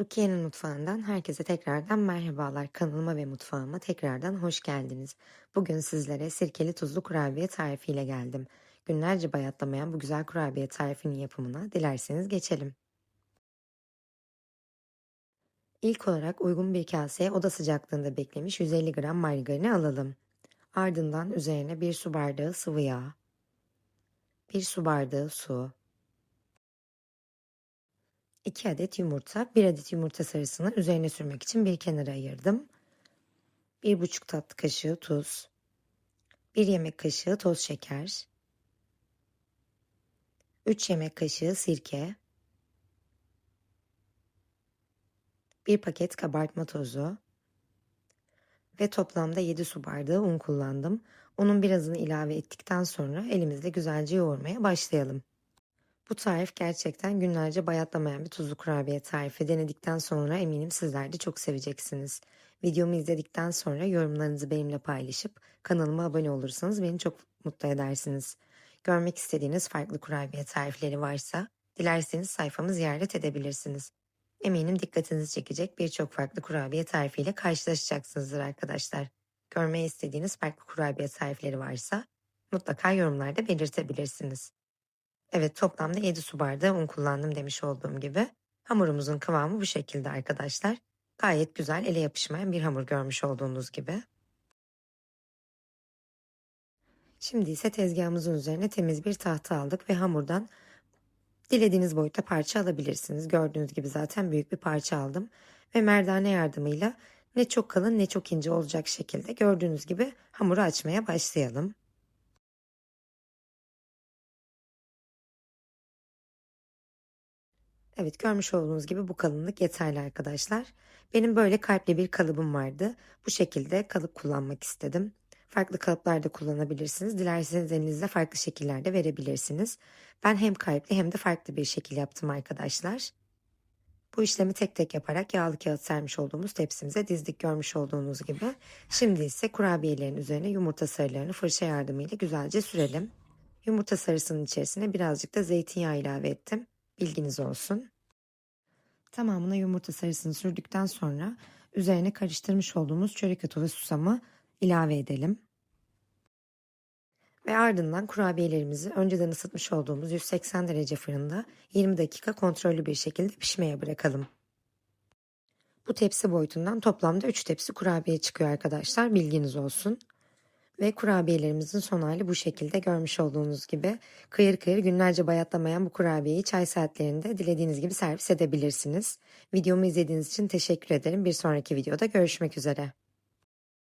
Rukiye'nin mutfağından herkese tekrardan merhabalar. Kanalıma ve mutfağıma tekrardan hoş geldiniz. Bugün sizlere sirkeli tuzlu kurabiye tarifiyle geldim. Günlerce bayatlamayan bu güzel kurabiye tarifinin yapımına dilerseniz geçelim. İlk olarak uygun bir kaseye oda sıcaklığında beklemiş 150 gram margarini alalım. Ardından üzerine bir su bardağı sıvı yağ, bir su bardağı su, 2 adet yumurta, 1 adet yumurta sarısını üzerine sürmek için bir kenara ayırdım. 1,5 tatlı kaşığı tuz, 1 yemek kaşığı toz şeker, 3 yemek kaşığı sirke, 1 paket kabartma tozu ve toplamda 7 su bardağı un kullandım. Unun birazını ilave ettikten sonra elimizle güzelce yoğurmaya başlayalım. Bu tarif gerçekten günlerce bayatlamayan bir tuzlu kurabiye tarifi. Denedikten sonra eminim sizler de çok seveceksiniz. Videomu izledikten sonra yorumlarınızı benimle paylaşıp kanalıma abone olursanız beni çok mutlu edersiniz. Görmek istediğiniz farklı kurabiye tarifleri varsa dilerseniz sayfamı ziyaret edebilirsiniz. Eminim dikkatinizi çekecek birçok farklı kurabiye tarifiyle karşılaşacaksınızdır arkadaşlar. Görmeyi istediğiniz farklı kurabiye tarifleri varsa mutlaka yorumlarda belirtebilirsiniz. Evet toplamda 7 su bardağı un kullandım demiş olduğum gibi. Hamurumuzun kıvamı bu şekilde arkadaşlar. Gayet güzel ele yapışmayan bir hamur görmüş olduğunuz gibi. Şimdi ise tezgahımızın üzerine temiz bir tahta aldık ve hamurdan dilediğiniz boyutta parça alabilirsiniz. Gördüğünüz gibi zaten büyük bir parça aldım ve merdane yardımıyla ne çok kalın ne çok ince olacak şekilde gördüğünüz gibi hamuru açmaya başlayalım. Evet görmüş olduğunuz gibi bu kalınlık yeterli arkadaşlar. Benim böyle kalpli bir kalıbım vardı. Bu şekilde kalıp kullanmak istedim. Farklı kalıplarda kullanabilirsiniz. Dilerseniz elinizde farklı şekillerde verebilirsiniz. Ben hem kalpli hem de farklı bir şekil yaptım arkadaşlar. Bu işlemi tek tek yaparak yağlı kağıt sermiş olduğumuz tepsimize dizdik görmüş olduğunuz gibi. Şimdi ise kurabiyelerin üzerine yumurta sarılarını fırça yardımıyla güzelce sürelim. Yumurta sarısının içerisine birazcık da zeytinyağı ilave ettim. Bilginiz olsun. Tamamına yumurta sarısını sürdükten sonra üzerine karıştırmış olduğumuz çörek otu ve susamı ilave edelim. Ve ardından kurabiyelerimizi önceden ısıtmış olduğumuz 180 derece fırında 20 dakika kontrollü bir şekilde pişmeye bırakalım. Bu tepsi boyutundan toplamda 3 tepsi kurabiye çıkıyor arkadaşlar bilginiz olsun. Ve kurabiyelerimizin son hali bu şekilde görmüş olduğunuz gibi kıyır kıyır günlerce bayatlamayan bu kurabiyeyi çay saatlerinde dilediğiniz gibi servis edebilirsiniz. Videomu izlediğiniz için teşekkür ederim. Bir sonraki videoda görüşmek üzere.